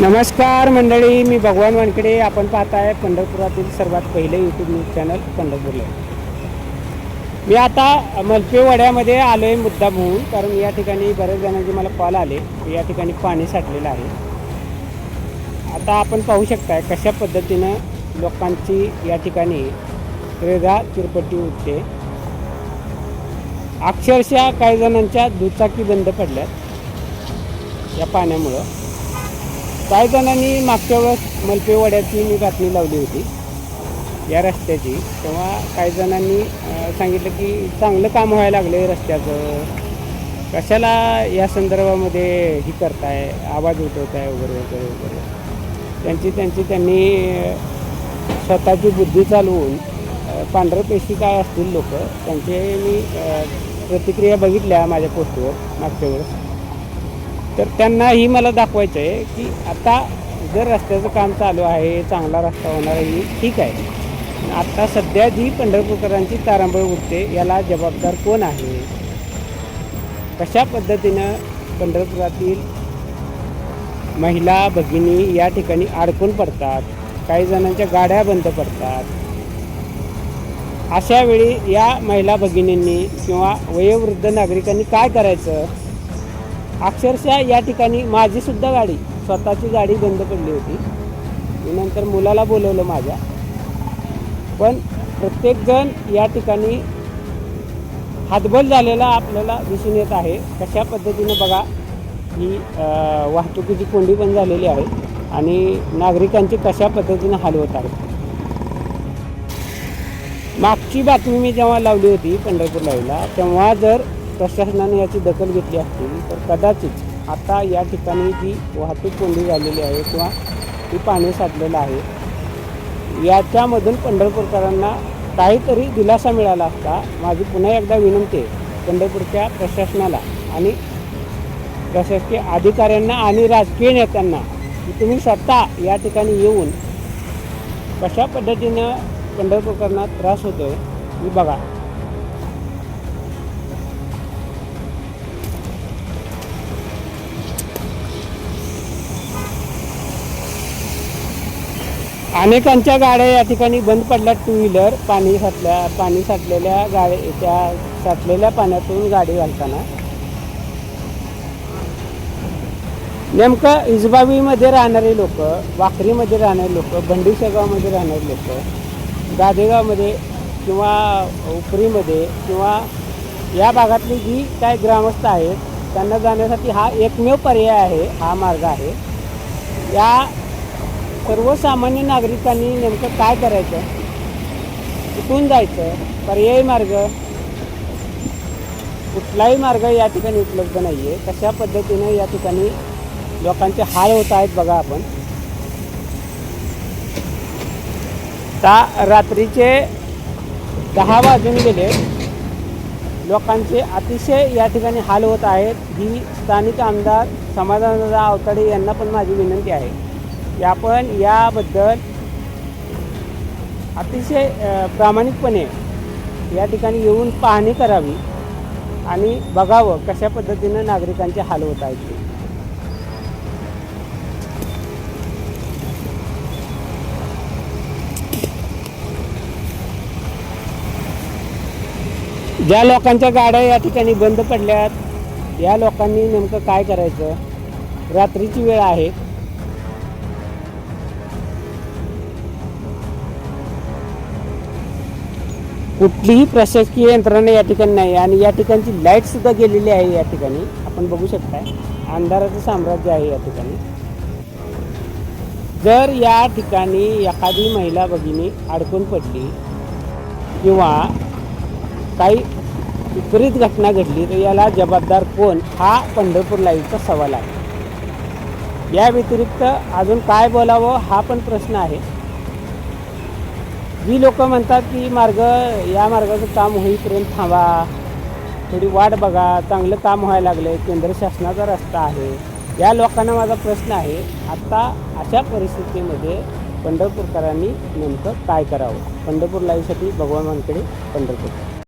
नमस्कार मंडळी मी भगवान वानकडे आपण पाहताय पंढरपुरातील सर्वात पहिले यूट्यूब न्यूज चॅनल पंढरपूरला. मी आता मलपेवाड्यामध्ये आलो आहे मुद्दा म्हणून कारण या ठिकाणी बऱ्याच जणांचे मला कॉल आले. या ठिकाणी पाणी साठलेलं आहे. आता आपण पाहू शकताय कशा पद्धतीनं लोकांची या ठिकाणी रेगा चिरपट्टी उठते अक्षरशः काही जणांच्या दुचाकी बंद पडल्यात या पाण्यामुळं. काही जणांनी मागच्या वेळेस मलपे वड्याची मी बातमी लावली होती या रस्त्याची. तेव्हा काही जणांनी सांगितलं की चांगलं काम व्हायला लागलं रस्त्याचं. कशाला या संदर्भामध्ये ही करताय? आवाज उठवताय वगैरे वगैरे वगैरे. त्यांची त्यांची त्यांनी स्वतःची बुद्धी चालवून अं, पांढरं पेशी काय असतील लोक त्यांचे मी प्रतिक्रिया बघितल्या माझ्या पोस्टवर मागच्या वेळेस. तर त्यांना ही मला दाखवायचं आहे की आता जर रस्त्याचं काम चालू आहे चांगला रस्ता होणार आहे ही ठीक आहे. आत्ता आता सध्या जी पंढरपूरकरांची तारांबळ उठते याला जबाबदार कोण आहे? कशा पद्धतीनं पंढरपुरातील महिला भगिनी या ठिकाणी अडकून पडतात काही जणांच्या गाड्या बंद पडतात? अशावेळी या महिला भगिनींनी किंवा वयोवृद्ध नागरिकांनी काय करायचं? अक्षरशः या ठिकाणी माझीसुद्धा गाडी स्वतःची गाडी बंद पडली होती. मी नंतर मुलाला बोलवलं माझ्या. पण प्रत्येकजण या ठिकाणी हातबल झालेला आपल्याला दिसून येत आहे. कशा पद्धतीनं बघा ही वाहतुकीची कोंडी पण झालेली आहे आणि नागरिकांची कशा पद्धतीनं हाल होत आहेत मागची बातमी मी जेव्हा लावली होती पंढरपूर लाईव्हला तेव्हा जर प्रशासनाने याची दखल घेतली असती तर कदाचित आता या ठिकाणी जी वाहतूक कोंडी झालेली आहे किंवा ती पाणी साठलेलं आहे याच्यामधून पंढरपूरकरांना काहीतरी दिलासा मिळाला असता माझी पुन्हा एकदा विनंती आहे पंढरपूरच्या प्रशासनाला आणि प्रशासकीय अधिकाऱ्यांना आणि राजकीय नेत्यांना की तुम्ही स्वतः या ठिकाणी येऊन कशा पद्धतीनं पंढरपूरकरांना त्रास होतो आहे मी बघा. अनेकांच्या गाड्या या ठिकाणी बंद पडल्या टू व्हीलर पाणी साठल्या पाणी साठलेल्या गाड्याच्या त्या साठलेल्या पाण्यातून गाडी घालताना. नेमकं इजबावीमध्ये राहणारे लोक वाखरीमध्ये राहणारे लोक भंडीशेगावमध्ये राहणारे लोक गादेगावमध्ये किंवा उपरीमध्ये किंवा या भागातली जी काय ग्रामस्थ आहेत त्यांना जाण्यासाठी हा एकमेव पर्याय आहे हा मार्ग आहे. या सर्वसामान्य नागरिकांनी नेमकं काय करायचं? कुठून जायचं? पर्यायी मार्ग? कुठलाही मार्ग या ठिकाणी उपलब्ध नाही आहे कशा पद्धतीनं या ठिकाणी लोकांचे हाल होत आहेत बघा आपण. ता रात्रीचे दहा वाजून गेले. लोकांचे अतिशय या ठिकाणी हाल होत आहेत. ही स्थानिक आमदार समाधानदा अवताडे यांना पण माझी विनंती आहे. या आपण याबद्दल अतिशय प्रामाणिकपणे या ठिकाणी येऊन पाहणी करावी आणि बघावं कशा पद्धतीनं नागरिकांचे हाल होत आहेत ते. ज्या लोकांच्या गाड्या या ठिकाणी बंद पडल्यात या लोकांनी नेमकं काय करायचं? रात्रीची वेळ आहे. कुठलीही प्रशासकीय यंत्रणा या ठिकाणी नाही. आणि या ठिकाणची लाइट सुद्धा गेलेली आहे या ठिकाणी. आपण बघू शकताय. अंधाराचं साम्राज्य आहे या ठिकाणी. जर या ठिकाणी एखादी महिला भगिनी अडकून पडली किंवा काही विपरीत घटना घडली तर याला जबाबदार कोण? हा पंढरपूर लाईव्हचा सवाल आहे. या व्यतिरिक्त अजून काय बोलावं हा पण प्रश्न आहे. जी लोक म्हणतात की मार्ग या मार्गाचं काम होईपर्यंत थांबा. थोडी वाट बघा. चांगलं काम व्हायला लागलं केंद्र शासनाचा रस्ता आहे. या लोकांना माझा प्रश्न आहे आत्ता अशा परिस्थितीमध्ये पंढरपूरकरांनी नेमकं काय करावं? पंढरपूर लाईव्हसाठी भगवान वानकडे पंढरपूर.